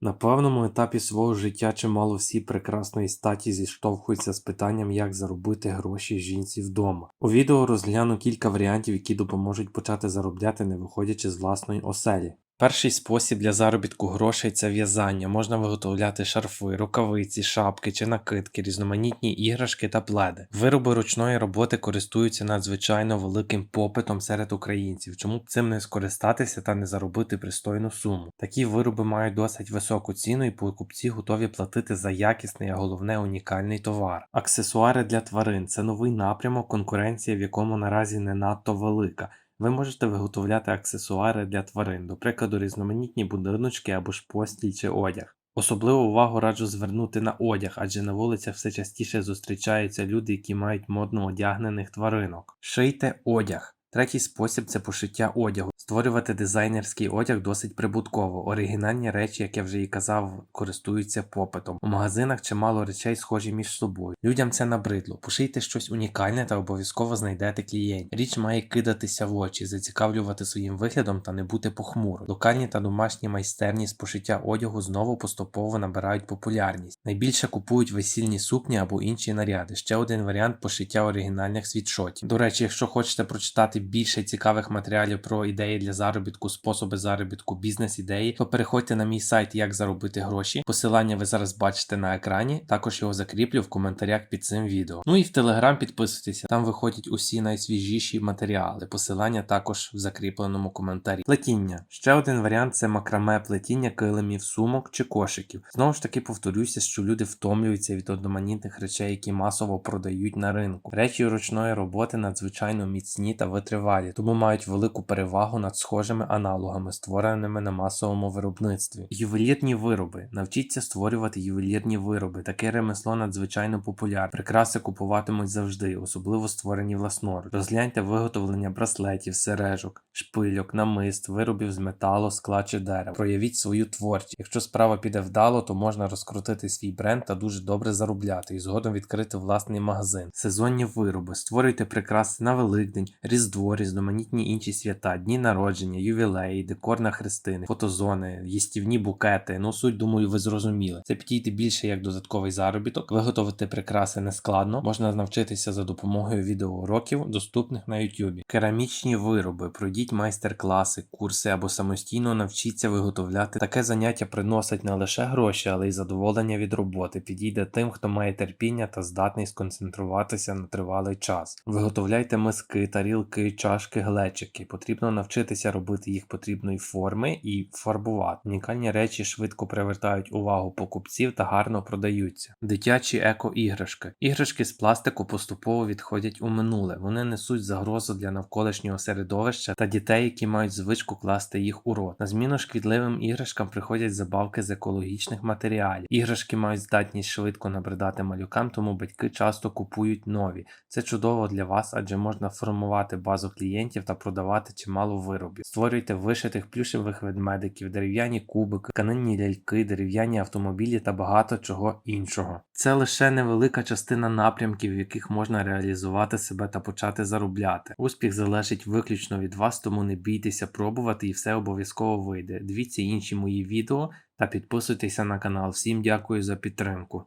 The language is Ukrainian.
На певному етапі свого життя чимало всі прекрасної статі зіштовхуються з питанням, як заробити гроші жінці вдома. У відео розгляну кілька варіантів, які допоможуть почати заробляти, не виходячи з власної оселі. Перший спосіб для заробітку грошей це в'язання. Можна виготовляти шарфи, рукавиці, шапки чи накидки, різноманітні іграшки та пледи. Вироби ручної роботи користуються надзвичайно великим попитом серед українців. Чому б цим не скористатися та не заробити пристойну суму? Такі вироби мають досить високу ціну, і покупці готові платити за якісний, а головне унікальний товар. Аксесуари для тварин це новий напрямок, конкуренція в якому наразі не надто велика. Ви можете виготовляти аксесуари для тварин, до прикладу, різноманітні будиночки або ж постіль чи одяг. Особливу увагу раджу звернути на одяг, адже на вулицях все частіше зустрічаються люди, які мають модно одягнених тваринок. Шийте одяг. Третій спосіб це пошиття одягу. Створювати дизайнерський одяг досить прибутково. Оригінальні речі, як я вже і казав, користуються попитом. У магазинах чимало речей схожі між собою. Людям це набридло. Пошийте щось унікальне та обов'язково знайдете клієнтів. Річ має кидатися в очі, зацікавлювати своїм виглядом та не бути похмуро. Локальні та домашні майстерні з пошиття одягу знову поступово набирають популярність. Найбільше купують весільні сукні або інші наряди. Ще один варіант пошиття оригінальних світшотів. До речі, якщо хочете прочитати більше цікавих матеріалів про ідеї для заробітку, способи заробітку, бізнес-ідеї, то переходьте на мій сайт Як заробити гроші. Посилання ви зараз бачите на екрані. Також його закріплю в коментарях під цим відео. Ну і в Телеграм підписуйтеся, там виходять усі найсвіжіші матеріали. Посилання також в закріпленому коментарі. Плетіння. Ще один варіант це макраме плетіння килимів, сумок чи кошиків. Знову ж таки повторюся, що люди втомлюються від одноманітних речей, які масово продають на ринку. Речі ручної роботи надзвичайно міцні та витривалі, тому мають велику перевагу над схожими аналогами, створеними на масовому виробництві. Ювелірні вироби. Навчіться створювати ювелірні вироби. Таке ремесло надзвичайно популярне. Прикраси купуватимуть завжди, особливо створені власноруч. Розгляньте виготовлення браслетів, сережок, шпильок, намист, виробів з металу, скла чи дерева. Проявіть свою творчість. Якщо справа піде вдало, то можна розкрутити свій бренд та дуже добре заробляти і згодом відкрити власний магазин. Сезонні вироби. Створюйте прикраси на Великдень, Різдво, різноманітні інші свята, дні народження, ювілеї, декор на хрестини, фотозони, їстівні букети. Ну суть, думаю, ви зрозуміли. Це підійти більше як додатковий заробіток. Виготовити прикраси не складно, можна навчитися за допомогою відеоуроків, доступних на YouTube. Керамічні вироби, пройдіть майстер-класи, курси або самостійно навчіться виготовляти. Таке заняття приносить не лише гроші, але й задоволення від роботи. Підійде тим, хто має терпіння та здатний сконцентруватися на тривалий час. Виготовляйте миски, тарілки, чашки, глечики. Потрібно навчитися робити їх потрібної форми і фарбувати. Унікальні речі швидко привертають увагу покупців та гарно продаються. Дитячі еко-іграшки. Іграшки з пластику поступово відходять у минуле. Вони несуть загрозу для навколишнього середовища та дітей, які мають звичку класти їх у рот. На зміну шкідливим іграшкам приходять забавки з екологічних матеріалів. Іграшки мають здатність швидко набридати малюкам, тому батьки часто купують нові. Це чудово для вас, адже можна формувати базу клієнтів та продавати чимало виробів. Створюйте вишитих плюшевих ведмедиків, дерев'яні кубики, тканинні ляльки, дерев'яні автомобілі та багато чого іншого. Це лише невелика частина напрямків, в яких можна реалізувати себе та почати заробляти. Успіх залежить виключно від вас, тому не бійтеся пробувати і все обов'язково вийде. Дивіться інші мої відео та підписуйтеся на канал. Всім дякую за підтримку.